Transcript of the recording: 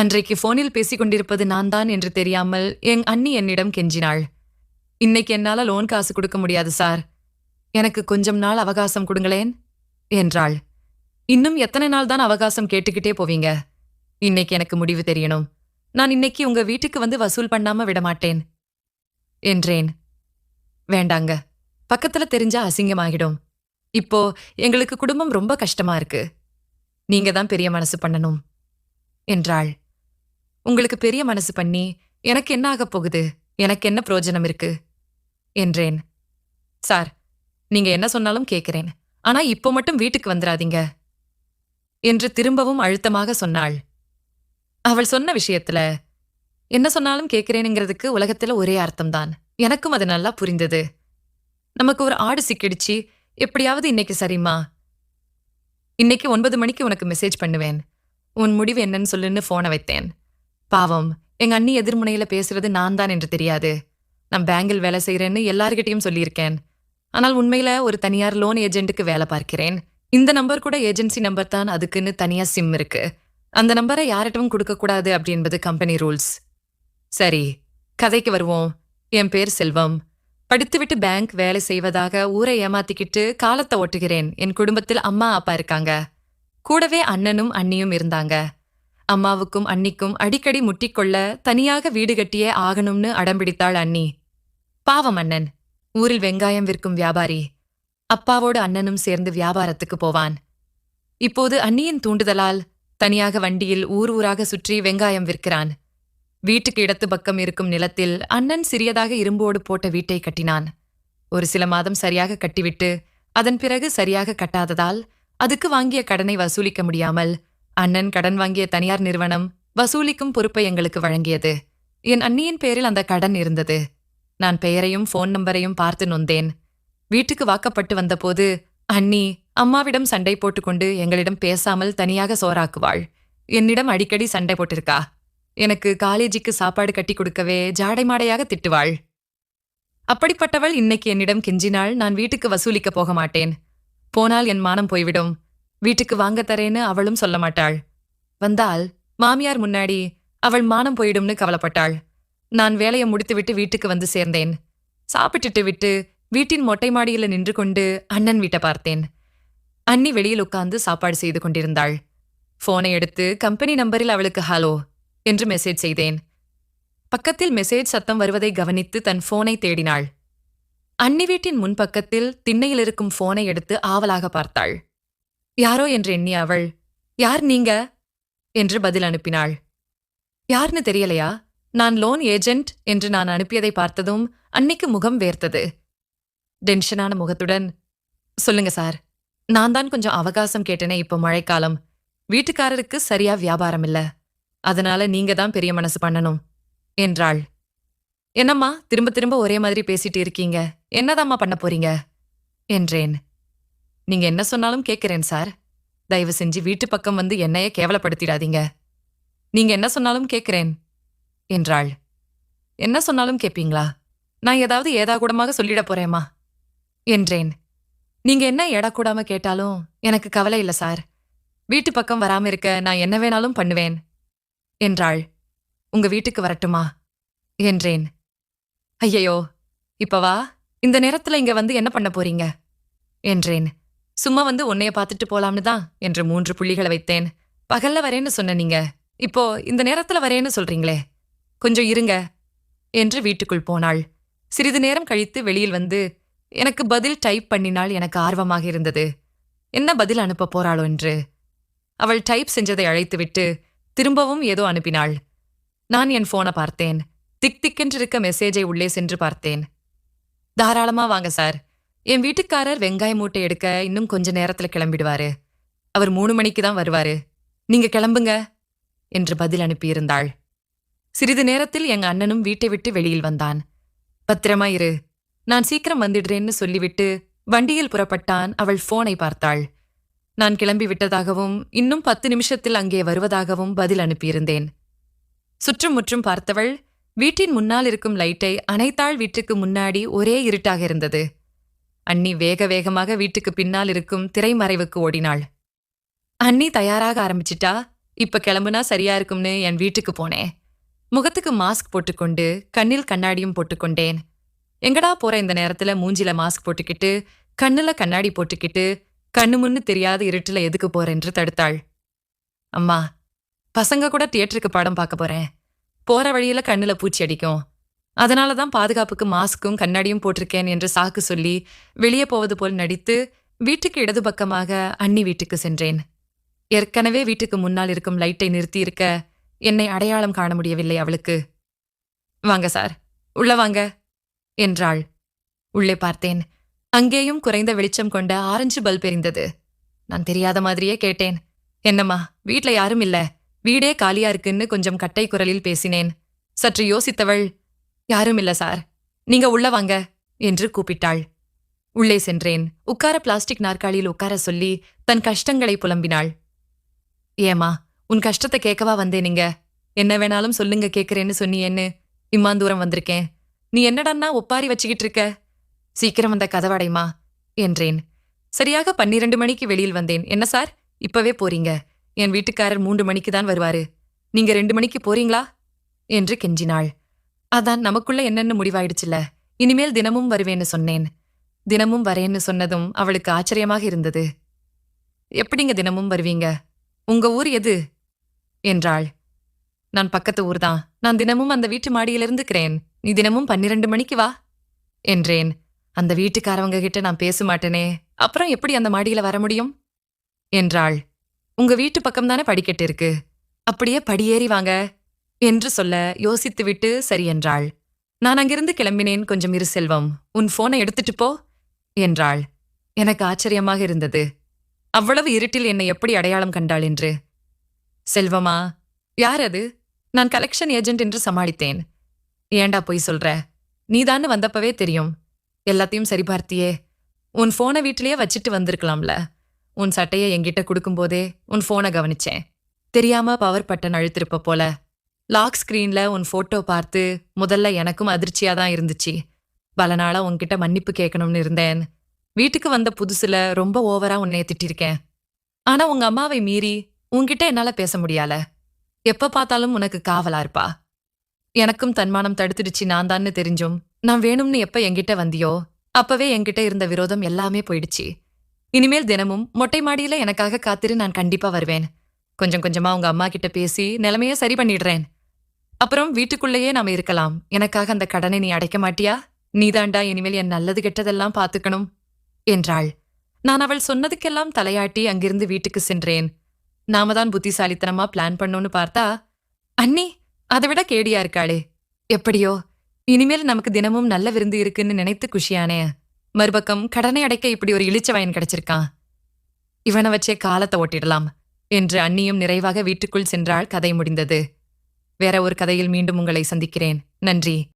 அன்றைக்கு போனில் பேசிக் கொண்டிருப்பது நான் தான் என்று தெரியாமல் என் அண்ணி என்னிடம் கெஞ்சினாள். இன்னைக்கு என்னால லோன் காசு கொடுக்க முடியாது சார் எனக்கு கொஞ்சம் நாள் அவகாசம் கொடுங்களேன் என்றாள். இன்னும் எத்தனை நாள் தான் அவகாசம் கேட்டுக்கிட்டே போவீங்க? இன்னைக்கு எனக்கு முடிவு தெரியணும். நான் இன்னைக்கு உங்க வீட்டுக்கு வந்து வசூல் பண்ணாம விடமாட்டேன் என்றேன். வேண்டாங்க. பக்கத்துல தெரிஞ்சா அசிங்கமாகிடும். இப்போ எங்களுக்கு குடும்பம் ரொம்ப கஷ்டமா இருக்கு. நீங்க தான் பெரிய மனசு பண்ணணும் என்றாள். உங்களுக்கு பெரிய மனசு பண்ணி எனக்கு என்ன ஆகப் போகுது? எனக்கு என்ன பிரயோஜனம் இருக்கு? என்றேன். சார் நீங்க என்ன சொன்னாலும் கேட்கிறேன். ஆனா இப்போ மட்டும் வீட்டுக்கு வந்துடாதீங்க என்று திரும்பவும் அழுத்தமாக சொன்னாள். அவள் சொன்ன விஷயத்துல என்ன சொன்னாலும் கேட்கிறேனுங்கிறதுக்கு உலகத்துல ஒரே அர்த்தம்தான். எனக்கும் அது நல்லா புரிந்தது. நமக்கு ஒரு ஆடு சிக்கிடுச்சு. எப்படியாவது இன்னைக்கு சரிம்மா? இன்னைக்கு ஒன்பது மணிக்கு உனக்கு மெசேஜ் பண்ணுவேன். உன் முடிவு என்னன்னு சொல்லுன்னு போனை வைத்தேன். பாவம் எங்க அண்ணி எதிர்முனையில பேசுறது நான் தான் என்று தெரியாது. நான் பேங்கில் வேலை செய்யறேன்னு எல்லார்கிட்டயும் சொல்லியிருக்கேன். ஆனால் உண்மையில ஒரு தனியார் லோன் ஏஜென்ட்டுக்கு வேலை பார்க்கிறேன். இந்த நம்பர் கூட ஏஜென்சி நம்பர் தான் அதுக்குன்னு தனியா சிம் இருக்கு. அந்த நம்பரை யார்கிட்டவும் கொடுக்க கூடாது அப்படி என்பது கம்பெனி ரூல்ஸ். சரி கதைக்கு வருவோம். என் பேர் செல்வம். படித்துவிட்டு பேங்க் வேலை செய்வதாக ஊரை ஏமாத்திக்கிட்டு காலத்தை ஓட்டுகிறேன். என் குடும்பத்தில் அம்மா அப்பா இருக்காங்க. கூடவே அண்ணனும் அண்ணியும் இருந்தாங்க. அம்மாவுக்கும் அண்ணிக்கும் அடிக்கடி முட்டிக்கொள்ள தனியாக வீடு கட்டியே ஆகணும்னு அடம்பிடித்தாள் அண்ணி பாவம் அண்ணன். ஊரில் வெங்காயம் விற்கும் வியாபாரி. அப்பாவோடு அண்ணனும் சேர்ந்து வியாபாரத்துக்கு போவான். இப்போது அண்ணியின் தூண்டுதலால் தனியாக வண்டியில் ஊர் ஊராக சுற்றி வெங்காயம் விற்கிறான். வீட்டுக்கு இடத்து பக்கம் இருக்கும் நிலத்தில் அண்ணன் சிறியதாக இரும்போடு போட்ட வீட்டை கட்டினான். ஒரு சில மாதம் சரியாக கட்டிவிட்டு அதன் பிறகு சரியாக கட்டாததால் அதுக்கு வாங்கிய கடனை வசூலிக்க முடியாமல் அண்ணன் கடன் வாங்கிய தனியார் நிறுவனம் வசூலிக்கும் பொறுப்பை எங்களுக்கு வழங்கியது. என் அண்ணியின் பேரில் அந்த கடன் இருந்தது. நான் பெயரையும் ஃபோன் நம்பரையும் பார்த்து நொந்தேன். வீட்டுக்கு வாக்கப்பட்டு வந்தபோது அண்ணி அம்மாவிடம் சண்டை போட்டுக்கொண்டு எங்களிடம் பேசாமல் தனியாக சோறாக்குவாள். என்னிடம் அடிக்கடி சண்டை போட்டிருக்கா? எனக்கு காலேஜுக்கு சாப்பாடு கட்டி கொடுக்கவே ஜாடை மாடையாக திட்டுவாள். அப்படிப்பட்டவள் இன்னைக்கு என்னிடம் கெஞ்சினாள் நான் வீட்டுக்கு வசூலிக்க போக மாட்டேன். போனால் என் மானம் போய்விடும். வீட்டுக்கு வாங்க தரேன்னு அவளும் சொல்ல மாட்டாள். வந்தால் மாமியார் முன்னாடி அவள் மானம் போயிடும்னு கவலைப்பட்டாள். நான் வேலையை முடித்துவிட்டு வீட்டுக்கு வந்து சேர்ந்தேன். சாப்பிட்டுட்டு விட்டு வீட்டின் மொட்டை மாடியில நின்று கொண்டு அண்ணன் வீட்டை பார்த்தேன். அண்ணி வெளியில் உட்கார்ந்து சாப்பாடு செய்து கொண்டிருந்தாள். போனை எடுத்து கம்பெனி நம்பரில் அவளுக்கு ஹலோ என்று மெசேஜ் செய்தேன். பக்கத்தில் மெசேஜ் சத்தம் வருவதை கவனித்து தன் போனை தேடினாள். அன்னி வீட்டின் முன்பக்கத்தில் திண்ணையில் இருக்கும் போனை எடுத்து ஆவலாக பார்த்தாள். யாரோ என்று எண்ணிய அவள் யார் நீங்க? என்று பதில் அனுப்பினாள். யார்னு தெரியலையா? நான் லோன் ஏஜென்ட் என்று நான் அனுப்பியதை பார்த்ததும் அன்னைக்கு முகம் வேர்த்தது. டென்ஷனான முகத்துடன் சொல்லுங்க சார் நான் தான் கொஞ்சம் அவகாசம் கேட்டேனே இப்போ மழைக்காலம். வீட்டுக்காரருக்கு சரியா வியாபாரம் இல்ல. அதனால நீங்க தான் பெரிய மனசு பண்ணணும் என்றாள். என்னம்மா திரும்ப திரும்ப ஒரே மாதிரி பேசிட்டு இருக்கீங்க. என்னதாம்மா பண்ண போறீங்க? என்றேன். நீங்க என்ன சொன்னாலும் கேட்கிறேன் சார். தயவு செஞ்சு வீட்டு பக்கம் வந்து என்னைய கேவலப்படுத்திடாதீங்க. நீங்க என்ன சொன்னாலும் கேட்கிறேன் என்றாள். என்ன சொன்னாலும் கேட்பீங்களா நான் ஏதாவது ஏதாகூடமாக சொல்லிட போறேம்மா என்றேன். நீங்க என்ன எடக்கூடாம கேட்டாலும் எனக்கு கவலை இல்ல சார். வீட்டு பக்கம் வராம இருக்க நான் என்ன வேணாலும் பண்ணுவேன் என்றாள். உங்க வீட்டுக்கு வரட்டுமா என்றேன். ஐயையோ இப்ப வா. இந்த நேரத்துல இங்க வந்து என்ன பண்ண போறீங்க என்றேன். சும்மா வந்து உன்னைய பார்த்துட்டு போலாம்னு தான் என்று மூன்று புள்ளிகளை வைத்தேன். பகல்ல வரேன்னு சொன்ன நீங்க. இப்போ இந்த நேரத்துல வரேன்னு சொல்றீங்களே. கொஞ்சம் இருங்க என்று வீட்டுக்குள் போனாள். சிறிது நேரம் கழித்து வெளியில் வந்து எனக்கு பதில் டைப் பண்ணினால் எனக்கு ஆர்வமாக இருந்தது. என்ன பதில் அனுப்ப போறாளோ என்று? அவள் டைப் செஞ்சதை அழைத்துவிட்டு திரும்பவும் ஏதோ அனுப்பினாள். நான் என் போனை பார்த்தேன். திக் திக்கென்றிருக்க மெசேஜை உள்ளே சென்று பார்த்தேன். தாராளமா வாங்க சார். என் வீட்டுக்காரர் வெங்காய மூட்டை எடுக்க இன்னும் கொஞ்ச நேரத்துல கிளம்பிடுவாரு. அவர் மூணு மணிக்கு தான் வருவாரு. நீங்க கிளம்புங்க என்று பதில் அனுப்பியிருந்தாள். சிறிது நேரத்தில் எங்க அண்ணனும் வீட்டை விட்டு வெளியில் வந்தான். பத்திரமா இரு நான் சீக்கிரம் வந்துடுறேன்னு சொல்லிவிட்டு வண்டியில் புறப்பட்டான் அவள் போனை பார்த்தாள். நான் கிளம்பி விட்டதாகவும் இன்னும் பத்து நிமிஷத்தில் அங்கே வருவதாகவும் பதில் அனுப்பியிருந்தேன். சுற்றும் முற்றும் பார்த்தவள் வீட்டின் முன்னால் இருக்கும் லைட்டை அனைத்தாள் வீட்டுக்கு முன்னாடி ஒரே இருட்டாக இருந்தது. அண்ணி வேக வேகமாக வீட்டுக்கு பின்னால் இருக்கும் திரைமறைவுக்கு ஓடினாள். அண்ணி தயாராக ஆரம்பிச்சிட்டா இப்ப கிளம்புனா சரியா இருக்கும்னு என் வீட்டுக்கு போனேன். முகத்துக்கு மாஸ்க் போட்டுக்கொண்டு கண்ணில் கண்ணாடியும் போட்டுக்கொண்டேன். எங்கடா போற இந்த நேரத்துல மூஞ்சில மாஸ்க் போட்டுக்கிட்டு கண்ணுல கண்ணாடி போட்டுக்கிட்டு கண்ணு முன்னு தெரியாத இருட்டுல எதுக்கு போறேன்று தடுத்தாள். அம்மா பசங்க கூட தியேட்டருக்கு படம் பார்க்க போறேன். போற வழியில கண்ணுல பூச்சி அடிக்கும். அதனால தான் பாதுகாப்புக்கு மாஸ்க்கும் கண்ணாடியும் போட்டிருக்கேன் என்று சாக்கு சொல்லி வெளியே போவது போல் நடித்து வீட்டுக்கு இடது பக்கமாக அண்ணி வீட்டுக்கு சென்றேன். ஏற்கனவே வீட்டுக்கு முன்னால் இருக்கும் லைட்டை நிறுத்தியிருக்க என்னை அடையாளம் காண முடியவில்லை அவளுக்கு. வாங்க சார் உள்ள வாங்க என்றாள். உள்ளே பார்த்தேன். அங்கேயும் குறைந்த வெளிச்சம் கொண்ட ஆரஞ்சு பல்ப் எரிந்தது. நான் தெரியாத மாதிரியே கேட்டேன். என்னம்மா வீட்ல யாரும் இல்ல. வீடே காலியா இருக்குன்னு கொஞ்சம் கட்டை குரலில் பேசினேன். சற்று யோசித்தவள் யாரும் இல்ல சார். நீங்க உள்ள வாங்க என்று கூப்பிட்டாள். உள்ளே சென்றேன். உட்கார பிளாஸ்டிக் நாற்காலியில் உட்கார சொல்லி தன் கஷ்டங்களை புலம்பினாள். ஏமா உன் கஷ்டத்தை கேட்கவா வந்தேன் நீங்க என்ன வேணாலும் சொல்லுங்க கேக்குறேன்னு சொன்னியேன்னு இம்மாந்தூரம் வந்திருக்கேன். நீ என்னடான்னா ஒப்பாரி வச்சுக்கிட்டு இருக்க? சீக்கிரம் வந்த கதவடைமா என்றேன். சரியாக பன்னிரண்டு மணிக்கு வெளியில் வந்தேன். என்ன சார்? இப்பவே போறீங்க. என் வீட்டுக்காரர் மூன்று மணிக்கு தான் வருவாரு. நீங்க ரெண்டு மணிக்கு போறீங்களா? என்று கெஞ்சினாள். அதான் நமக்குள்ள என்னன்னு முடிவாயிடுச்சுல? இனிமேல் தினமும் வருவேன்னு சொன்னேன். தினமும் வரேன்னு சொன்னதும் அவளுக்கு ஆச்சரியமாக இருந்தது. எப்படிங்க தினமும் வருவீங்க? உங்க ஊர் எது? என்றாள். நான் பக்கத்து ஊர்தான். நான் தினமும் அந்த வீட்டு மாடியில இருந்துக்கிறேன் நீ தினமும் பன்னிரண்டு மணிக்கு வா என்றேன். அந்த வீட்டுக்காரவங்க கிட்ட நான் பேச மாட்டேனே. அப்புறம் எப்படி அந்த மாடியில வர முடியும்? என்றாள். உங்க வீட்டு பக்கம் தானே படிக்கட்டு இருக்கு. அப்படியே படியேறி வாங்க. என்று சொல்ல யோசித்துவிட்டு சரி என்றாள். நான் அங்கிருந்து கிளம்பினேன் கொஞ்சம் இரு செல்வம். உன் போனை எடுத்துட்டு போ என்றாள். எனக்கு ஆச்சரியமாக இருந்தது. அவ்வளவு இருட்டில் என்னை எப்படி அடையாளம் கண்டாள் என்று? செல்வமா யார் அது? நான் கலெக்ஷன் ஏஜென்ட் என்று சமாளித்தேன். ஏண்டா போய் சொல்ற? நீதான்னு வந்தப்பவே தெரியும். எல்லாத்தையும் சரிபார்த்தியே. உன் போனை வீட்டிலேயே வச்சுட்டு வந்திருக்கலாம்ல. உன் சட்டையை என்கிட்ட கொடுக்கும்போதே உன் போனை கவனிச்சேன். தெரியாம பவர் பட்டன் அழுத்திருப்ப போல. லாக் ஸ்கிரீன்ல உன் போட்டோ பார்த்து முதல்ல எனக்கும் அதிர்ச்சியா தான் இருந்துச்சு. பல நாளா உன்கிட்ட மன்னிப்பு கேட்கணும்னு இருந்தேன். வீட்டுக்கு வந்த புதுசுல ரொம்ப ஓவரா உன்னைய திட்டிருக்கேன். ஆனா உங்க அம்மாவை மீறி உன்கிட்ட என்னால பேச முடியல. எப்ப பார்த்தாலும் உனக்கு காவலா இருப்பா. எனக்கும் தன்மானம் தடுத்துடுச்சு நான் தான்னு தெரிஞ்சும் நான் வேணும்னு எப்ப என்கிட்ட வந்தியோ அப்பவே என்கிட்ட இருந்த விரோதம் எல்லாமே போயிடுச்சு. இனிமேல் தினமும் மொட்டை மாடியில எனக்காக காத்திரு நான் கண்டிப்பா வருவேன். கொஞ்சம் கொஞ்சமா உங்க அம்மா கிட்ட பேசி நிலைமைய சரி பண்ணிடுறேன். அப்புறம் வீட்டுக்குள்ளேயே நாம இருக்கலாம். எனக்காக அந்த கடனை நீ அடைக்க மாட்டியா? நீதாண்டா இனிமேல் என் நல்லது கெட்டதெல்லாம் பாத்துக்கணும் என்றாள். நான் அவள் சொன்னதுக்கெல்லாம் தலையாட்டி அங்கிருந்து வீட்டுக்கு சென்றேன். நாம தான் புத்திசாலித்தனமா பிளான் பண்ணோன்னு பார்த்தா அண்ணி அதை விட கேடியா இருக்காளே. எப்படியோ இனிமேல் நமக்கு தினமும் நல்ல விருந்து இருக்குன்னு நினைத்து குஷியானே. மறுபக்கம் கடனை அடைக்க இப்படி ஒரு இழிச்ச வயன் கிடைச்சிருக்கான். இவனை வச்சே காலத்தை ஓட்டிடலாம் என்று அண்ணியும் நிறைவாக வீட்டுக்குள் சென்றால் கதை முடிந்தது. வேற ஒரு கதையில் மீண்டும் உங்களை சந்திக்கிறேன். நன்றி.